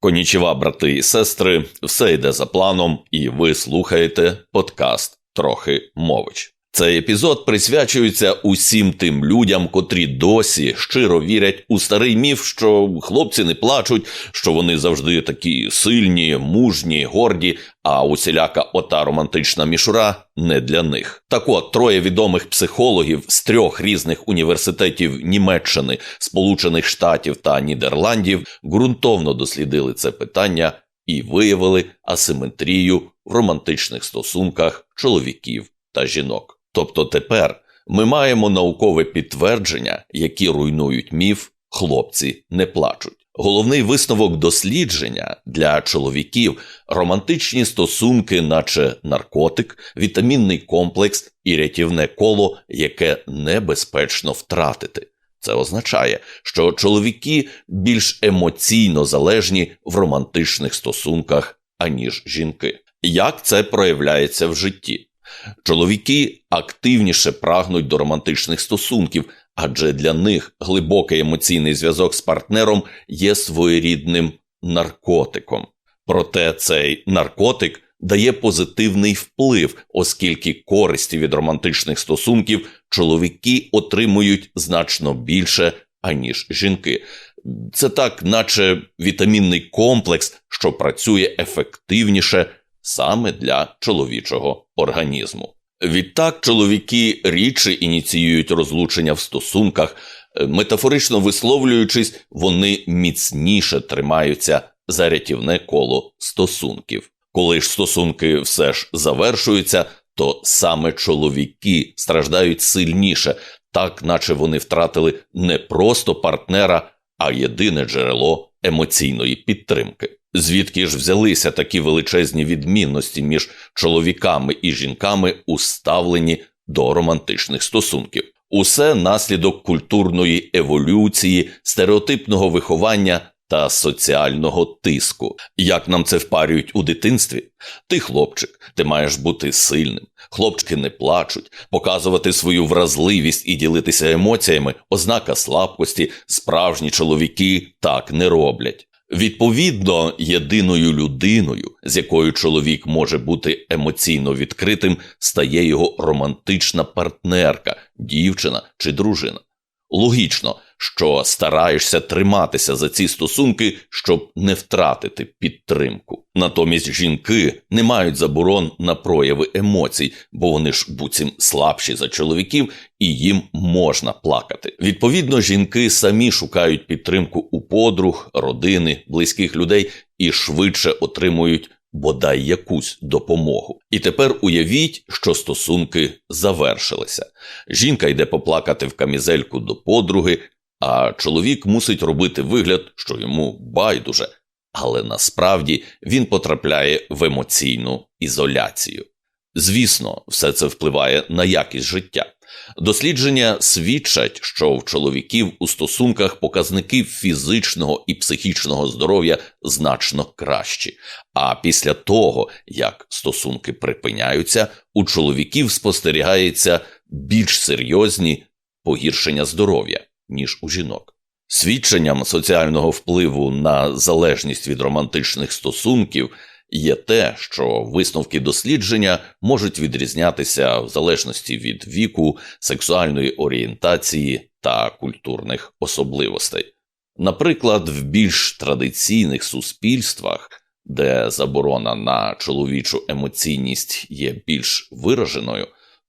Конічева, брати і сестри, все йде за планом, і ви слухаєте подкаст Трохи мович. Цей епізод присвячується усім тим людям, котрі досі щиро вірять у старий міф, що хлопці не плачуть, що вони завжди такі сильні, мужні, горді, а усіляка ота романтична мішура не для них. Так от троє відомих психологів з трьох різних університетів Німеччини, Сполучених Штатів та Нідерландів ґрунтовно дослідили це питання і виявили асиметрію в романтичних стосунках чоловіків та жінок. Тобто тепер ми маємо наукове підтвердження, які руйнують міф, хлопці не плачуть. Головний висновок дослідження для чоловіків романтичні стосунки, наче наркотик, вітамінний комплекс і рятівне коло, яке небезпечно втратити. Це означає, що чоловіки більш емоційно залежні в романтичних стосунках, аніж жінки. Як це проявляється в житті? Чоловіки активніше прагнуть до романтичних стосунків, адже для них глибокий емоційний зв'язок з партнером є своєрідним наркотиком. Проте цей наркотик дає позитивний вплив, оскільки користі від романтичних стосунків чоловіки отримують значно більше, аніж жінки. Це так, наче вітамінний комплекс, що працює ефективніше саме для чоловічого організму. Відтак чоловіки рідше ініціюють розлучення в стосунках, е, метафорично висловлюючись, вони міцніше тримаються за рятівне коло стосунків. Коли ж стосунки все ж завершуються, то саме чоловіки страждають сильніше, так наче вони втратили не просто партнера, а єдине джерело емоційної підтримки. Звідки ж взялися такі величезні відмінності між чоловіками і жінками у ставленні до романтичних стосунків? Усе наслідок культурної еволюції, стереотипного виховання та соціального тиску. Як нам це впарюють у дитинстві? Ти хлопчик, ти маєш бути сильним. Хлопчики не плачуть, показувати свою вразливість і ділитися емоціями, ознака слабкості, справжні чоловіки так не роблять. Відповідно, єдиною людиною, з якою чоловік може бути емоційно відкритим, стає його романтична партнерка, дівчина чи дружина. Логічно, що стараєшся триматися за ці стосунки, щоб не втратити підтримку. Натомість жінки не мають заборон на прояви емоцій, бо вони ж буцім слабші за чоловіків, і їм можна плакати. Відповідно, жінки самі шукають підтримку у подруг, родини, близьких людей і швидше отримують. Бодай якусь допомогу. І тепер уявіть, що стосунки завершилися. Жінка йде поплакати в камізельку до подруги, а чоловік мусить робити вигляд, що йому байдуже, але насправді він потрапляє в емоційну ізоляцію. Звісно, все це впливає на якість життя. Дослідження свідчать, що в чоловіків у стосунках показники фізичного і психічного здоров'я значно кращі. А після того, як стосунки припиняються, у чоловіків спостерігається більш серйозні погіршення здоров'я ніж у жінок. Свідченням соціального впливу на залежність від романтичних стосунків є те, що висновки дослідження можуть відрізнятися в залежності від віку, сексуальної орієнтації та культурних особливостей. Наприклад, в більш традиційних суспільствах, де заборона на чоловічу емоційність є більш вираженою,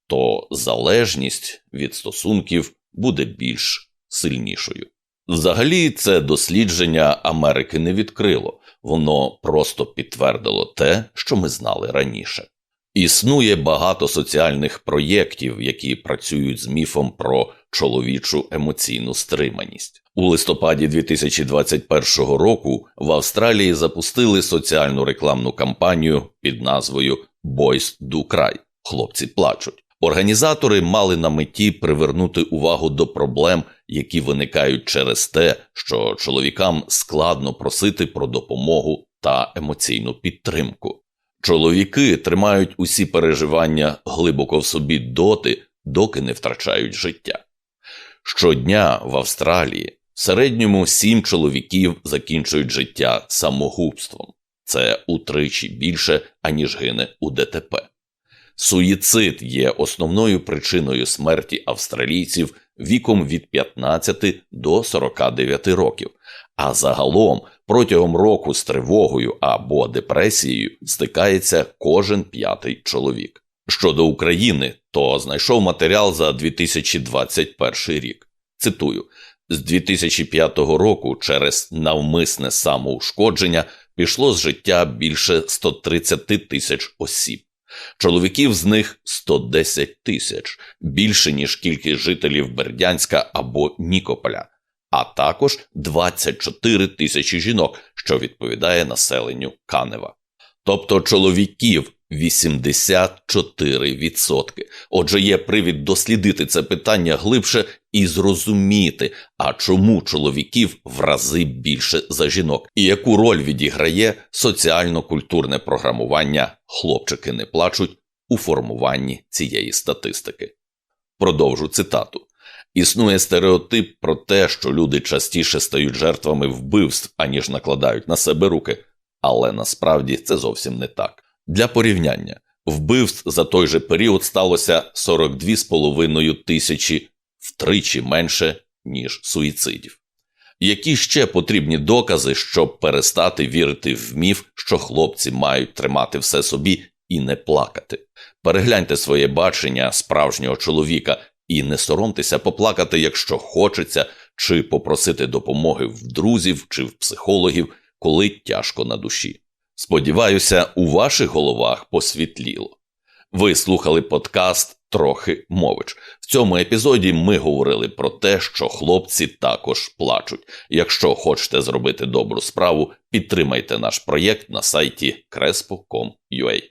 то залежність від стосунків буде більш сильнішою. Взагалі, це дослідження Америки не відкрило, воно просто підтвердило те, що ми знали раніше. Існує багато соціальних проєктів, які працюють з міфом про чоловічу емоційну стриманість. У листопаді 2021 року в Австралії запустили соціальну рекламну кампанію під назвою Boys Do Cry – Хлопці плачуть. Організатори мали на меті привернути увагу до проблем, які виникають через те, що чоловікам складно просити про допомогу та емоційну підтримку. Чоловіки тримають усі переживання глибоко в собі доти, доки не втрачають життя. Щодня в Австралії В середньому сім чоловіків закінчують життя самогубством. Це утричі більше, аніж гине у ДТП. Суїцид є основною причиною смерті австралійців віком від 15 до 49 років, а загалом протягом року з тривогою або депресією стикається кожен п'ятий чоловік. Щодо України, то знайшов матеріал за 2021 рік. Цитую: з 2005 року через навмисне самоушкодження пішло з життя більше 130 тисяч осіб. Чоловіків з них 110 тисяч, більше ніж кількість жителів Бердянська або Нікополя, а також 24 тисячі жінок, що відповідає населенню Канева. Тобто чоловіків 84%. Отже, є привід дослідити це питання глибше і зрозуміти, а чому чоловіків в рази більше за жінок, і яку роль відіграє соціально-культурне програмування Хлопчики не плачуть у формуванні цієї статистики. Продовжу цитату. Існує стереотип про те, що люди частіше стають жертвами вбивств, аніж накладають на себе руки, але насправді це зовсім не так. Для порівняння, вбивств за той же період сталося 42,5 тисячі втричі менше, ніж суїцидів. Які ще потрібні докази, щоб перестати вірити в міф, що хлопці мають тримати все собі і не плакати? Перегляньте своє бачення справжнього чоловіка і не соромтеся поплакати, якщо хочеться, чи попросити допомоги в друзів чи в психологів, коли тяжко на душі. Сподіваюся, у ваших головах посвітліло. Ви слухали подкаст Трохи мович. В цьому епізоді ми говорили про те, що хлопці також плачуть. Якщо хочете зробити добру справу, підтримайте наш проєкт на сайті crespo.com.ua.